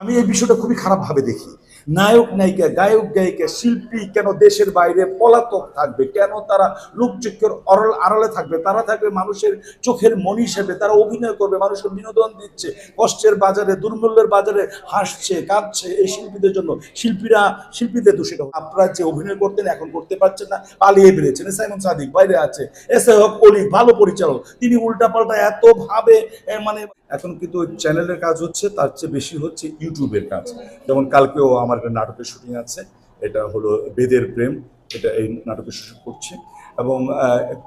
আমি এই বিষয়টা খুবই খারাপভাবে দেখি। নায়ক, নায়িকা, গায়ক, গায়িকা, শিল্পী, কেন দেশের বাইরে পলাতক থাকবে? কেন তারা লোকচক্ষের অরল আড়ালে থাকবে? তারা থাকবে মানুষের চোখের মনি হিসেবে। তারা অভিনয় করবে, মানুষের বিনোদন দিচ্ছে, কষ্টের বাজারে, দুর্মূল্যের বাজারে হাসছে, কাঁদছে এই শিল্পীদের জন্য। শিল্পীরা, শিল্পীদের দোষিত আপনারা যে অভিনয় করতেন, এখন করতে পারছেন না, পালিয়ে বেরিয়েছেন সাইমন সাদিক বাইরে আছে। এস হক অলি, ভালো পরিচালক। তিনি উল্টাপাল্টা এতভাবে মানে এখন কিন্তু ওই চ্যানেলের কাজ হচ্ছে, তার চেয়ে বেশি হচ্ছে ইউটিউবের কাজ। যেমন কালকেও আমার একটা নাটকের শুটিং আছে, এটা হলো বেদের প্রেম, এটা এই নাটকের শুটিং করছে। এবং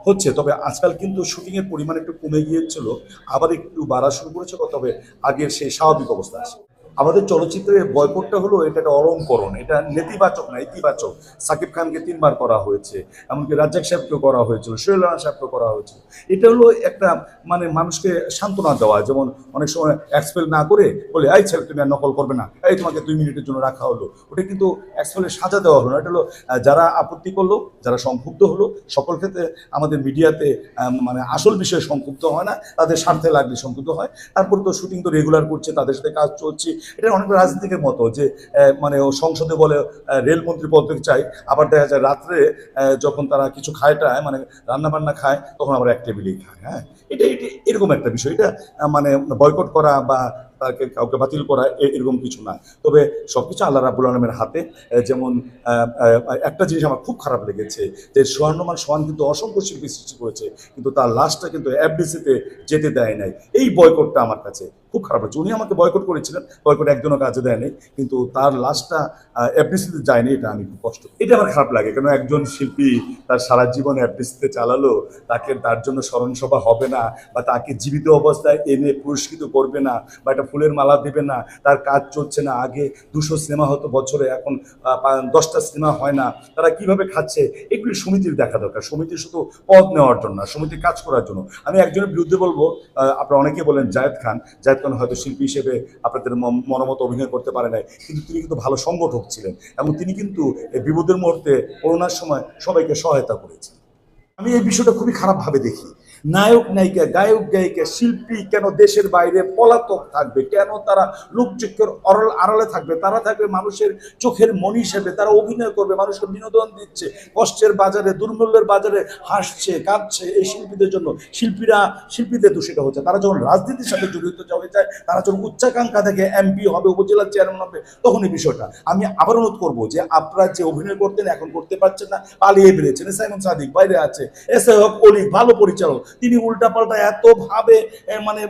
হচ্ছে, তবে আজকাল কিন্তু শুটিংয়ের পরিমাণ একটু কমে গিয়েছিল, আবার একটু বাড়া শুরু করেছে, তবে আগের সেই স্বাভাবিক অবস্থা আছে। আমাদের চলচ্চিত্রে বয়কটটা হলো এটা একটা অলঙ্করণ, এটা নেতিবাচক না, ইতিবাচক। সাকিব খানকে তিনবার করা হয়েছে, এমনকি রাজ্জাক সাহেবকেও করা হয়েছিল সোহেল রানা সাহেবকেও করা হয়েছিল। এটা হলো একটা মানে মানুষকে সান্ত্বনা দেওয়া, যেমন অনেক সময় এক্সপেল না করে বলে, এই ছেলে, তুমি আর নকল করবে না, এই তোমাকে দুই মিনিটের জন্য রাখা হলো। ওটা কিন্তু এক্সপেলের সাজা দেওয়া হলো না। এটা হলো যারা আপত্তি করল, যারা সংক্ষুব্ধ হলো, সকল ক্ষেত্রে আমাদের মিডিয়াতে মানে আসল বিষয়ে সংক্ষুব্ধ হয় না, তাদের স্বার্থে লাগলে সংক্ষুব্ধ হয়। তারপরে তো শুটিং তো রেগুলার করছে, তাদের সাথে কাজ চলছে এটা অনেক রাজনীতিকের মতো যে মানে সংসদে বলে রেলমন্ত্রী পদ চাই। আবার দেখা যায় রাত্রে যখন তারা কিছু খায় টায় মানে রান্নাবান্না খায়, তখন আবার এক টেবিলেই খায় হ্যাঁ? এটা এটা এরকম একটা বিষয়। এটা মানে বয়কট করা বা তাকে কাউকে বাতিল করা এরকম কিছু না। তবে সবকিছু আল্লাহ রাবুল আলমের হাতে। যেমন একটা জিনিস আমার খুব খারাপ লেগেছে যে সোহানুমান সোহান কিন্তু অসংখ্য শিল্পী সৃষ্টি করেছে, কিন্তু তার লাশটা কিন্তু এফডিসিতে যেতে দেয় নাই। এই বয়কটটা আমার কাছে খুব খারাপ হয়েছে উনি আমাকে বয়কট করেছিলেন, বয়কট একজনও কাজে দেয়নি কিন্তু তার লাশটা এফডিসিতে যায়নি এটা আমি খুব কষ্ট এটা আমার খারাপ লাগে, কেন একজন শিল্পী তার সারা জীবন এফডিসিতে চালালো, তাকে তার জন্য স্মরণসভা হবে না, বা তাকে জীবিত অবস্থায় এনে পুরস্কৃত করবে না, বা একটা ফুলের মালা দেবে না, তার কাজ চলছে না। আগে দুশো সিনেমা হতো বছরে, এখন দশটা সিনেমা হয় না। তারা কীভাবে খাচ্ছে? এগুলি সমিতির দেখা দরকার। সমিতি শুধু পদ নেওয়ার জন্য না, সমিতি কাজ করার জন্য। আমি একজনের বিরুদ্ধে বলব আপনারা অনেকে বলেন জায়েদ খান। জায়েদ খান হয়তো শিল্পী হিসেবে আপনাদের মন- মনোমত অভিনয় করতে পারে নাই, কিন্তু তিনি কিন্তু ভালো সংগঠক ছিলেন এবং তিনি কিন্তু এই বিপদের মুহূর্তে করোনার সময় সবাইকে সহায়তা করেছেন। আমি এই বিষয়টা খুবই খারাপভাবে দেখি। নায়ক নায়িকা, গায়ক, গায়িকা, শিল্পী, কেন দেশের বাইরে পলাতক থাকবে? কেন তারা লোকচক্ষের অরল আড়ালে থাকবে? তারা থাকবে মানুষের চোখের মন হিসেবে, তারা অভিনয় করবে, মানুষকে বিনোদন দিচ্ছে, কষ্টের বাজারে, দুর্মূল্যের বাজারে হাসছে, কাঁদছে এই শিল্পীদের জন্য। শিল্পীরা, শিল্পীদের দূষিত হচ্ছে, তারা যখন রাজনীতির সাথে জড়িত হয়ে যায়, তারা যখন উচ্চাকাঙ্ক্ষা থেকে এমপি হবে উপজেলার চেয়ারম্যান হবে তখন এই বিষয়টা। আমি আবার অনুরোধ করব যে, আপনারা যে অভিনয় করতেন, এখন করতে পারছেন না, পালিয়ে বেরিয়েছেন। সাইমন সাদিক বাইরে আছে। এস হক অলি ভালো পরিচালক। তিনি উল্টাপাল্টা এত ভাবে মানে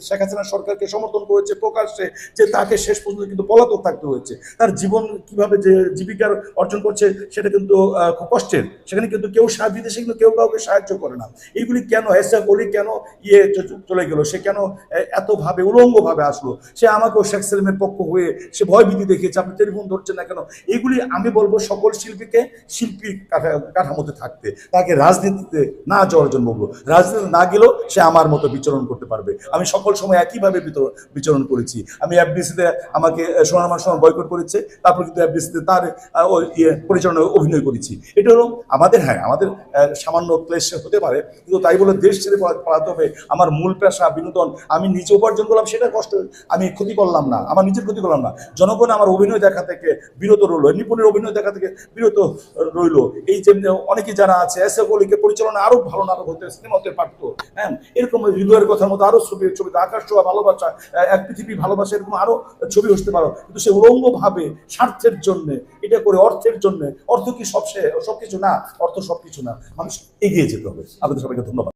শেখ হাসিনা সরকারকে সমর্থন করেছে প্রকাশ্যে যে তাকে শেষ পর্যন্ত কিন্তু পলাতক থাকতে হয়েছে। তার জীবন কীভাবে যে জীবিকার অর্জন করছে সেটা কিন্তু খুব কষ্টের। সেখানে কিন্তু কেউ সাহায্য বিদেশে কিন্তু কেউ কাউকে সাহায্য করে না। এইগুলি কেন এস এফ অলি কেন ইয়ে চলে গেল? সে কেন এতভাবে উলঙ্গভাবে আসলো? সে আমাকেও শেখ সেলিমের পক্ষ হয়ে সে ভয়ভীতি দেখিয়েছে, আপনি টেলিফোন ধরছেন না কেন? এগুলি আমি বলব সকল শিল্পীকে শিল্পী কাঠা- কাঠামোতে থাকতে। তাকে রাজনীতিতে না যাওয়ার জন্য বলব রাজনীতি না গেলেও সে আমার মতো বিচরণ করতে পারবে। আমি সকল সময় একইভাবে বিচরণ করেছি। আমি এফডিসিতে আমাকে সোনামার সময় বয়কট করেছে, তারপর কিন্তু এফডিসিতে তার ইয়ে পরিচালনায় অভিনয় করেছি। এটা হলো আমাদের হ্যাঁ আমাদের সামান্য ক্লেশ হতে পারে, কিন্তু তাই বলে দেশ ছেড়ে পালাতে হবে। আমার মূল পেশা বিনোদন। আমি নিজে উপার্জন করলাম, সেটা কষ্ট। আমি ক্ষতি করলাম না। আমার নিজের ক্ষতি করলাম না। জনগণ আমার অভিনয় দেখা থেকে বিরত রইল। নিপুণের অভিনয় দেখা থেকে বিরত রইল। এই যে অনেকে যারা আছে, এস পরিচালনা আরও ভালো নাটক হতে সিনেমা হতে পারতো। হ্যাঁ এরকম হৃদয়ের কথার মতো আরও ছবি ছবি আকাশ ছোঁয়া, ভালোবাসা এক পৃথিবী ভালোবাসা, এরকম আরও ছবি হতে পারো। কিন্তু সে উলঙ্গ ভাবে স্বার্থের জন্য, এটা করে অর্থের জন্য, অর্থ কি সব সবকিছু না, অর্থ সবকিছু না, মানুষ এগিয়ে যেতে হবে। আপনাদের সবাইকে ধন্যবাদ।